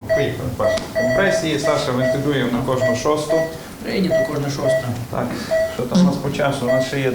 Поїхали, Паша. Компресії, Саша вентилюємо на кожну шосту. Прийнято кожна шоста. Так, що там у нас по часу? У нас ще є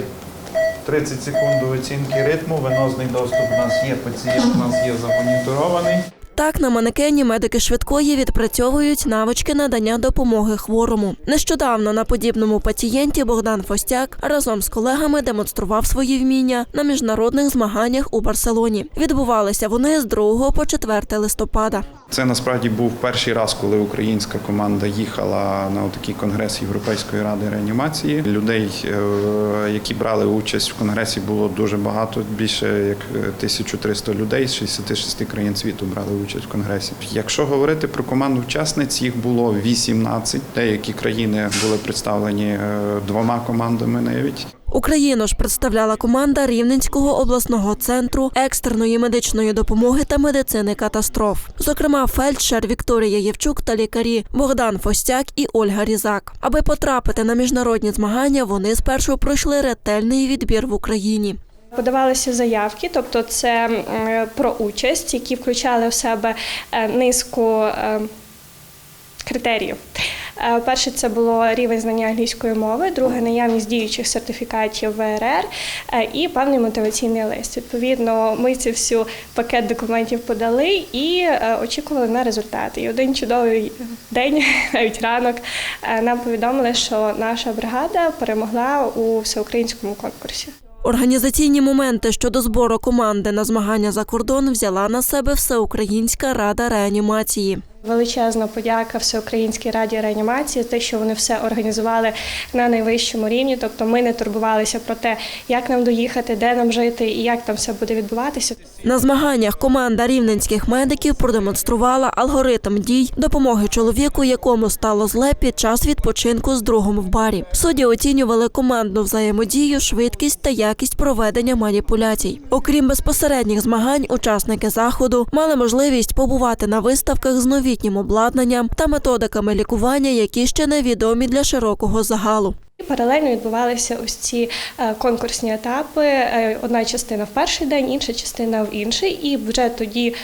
30 секунд оцінки ритму, венозний доступ у нас є, пацієнт у нас є замоніторований. Так, на манекені медики швидкої відпрацьовують навички надання допомоги хворому. Нещодавно на подібному пацієнті Богдан Фостяк разом з колегами демонстрував свої вміння на міжнародних змаганнях у Барселоні. Відбувалися вони з 2 по 4 листопада. Це насправді був перший раз, коли українська команда їхала на такий конгрес Європейської ради реанімації. Людей, е, які брали участь в конгресі, було дуже багато. Більше як е, 1300 людей з 66 країн світу брали участь в конгресі. Якщо говорити про команду учасниць, їх було 18. Деякі країни були представлені е, двома командами навіть. Україну ж представляла команда Рівненського обласного центру екстреної медичної допомоги та медицини катастроф. Зокрема, фельдшер Вікторія Євчук та лікарі Богдан Фостяк і Ольга Різак. Аби потрапити на міжнародні змагання, вони спершу пройшли ретельний відбір в Україні. Подавалися заявки, тобто це про участь, які включали в себе е, низку е, критеріїв. Е, Перше це було рівень знання англійської мови, друге наявність діючих сертифікатів ВРР е, і певний мотиваційний лист. Відповідно, ми ці всю пакет документів подали і е, очікували на результати. І один чудовий день, навіть ранок, нам повідомили, що наша бригада перемогла у всеукраїнському конкурсі. Організаційні моменти щодо збору команди на змагання за кордон взяла на себе Всеукраїнська рада реанімації. Величезна подяка Всеукраїнській раді реанімації, те, що вони все організували на найвищому рівні. Тобто ми не турбувалися про те, як нам доїхати, де нам жити і як там все буде відбуватися. На змаганнях команда рівненських медиків продемонструвала алгоритм дій допомоги чоловіку, якому стало зле під час відпочинку з другом в барі. Судді оцінювали командну взаємодію, швидкість та якість проведення маніпуляцій. Окрім безпосередніх змагань, учасники заходу мали можливість побувати на виставках з новітнім обладнанням та методиками лікування, які ще невідомі для широкого загалу. Паралельно відбувалися ось ці е, конкурсні етапи. Е, Одна частина в перший день, інша частина в інший. І вже тоді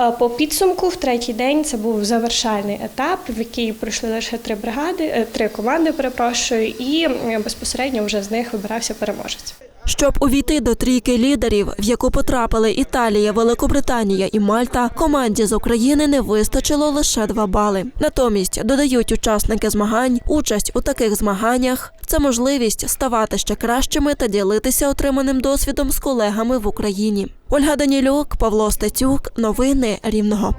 е, по підсумку, в третій день, це був завершальний етап, в який пройшли лише три бригади, три команди, перепрошую, і безпосередньо вже з них вибирався переможець. Щоб увійти до трійки лідерів, в яку потрапили Італія, Великобританія і Мальта, команді з України не вистачило лише два бали. Натомість додають учасники змагань, участь у таких змаганнях це можливість ставати ще кращими та ділитися отриманим досвідом з колегами в Україні. Ольга Данілюк, Павло Стецюк, новини Рівного.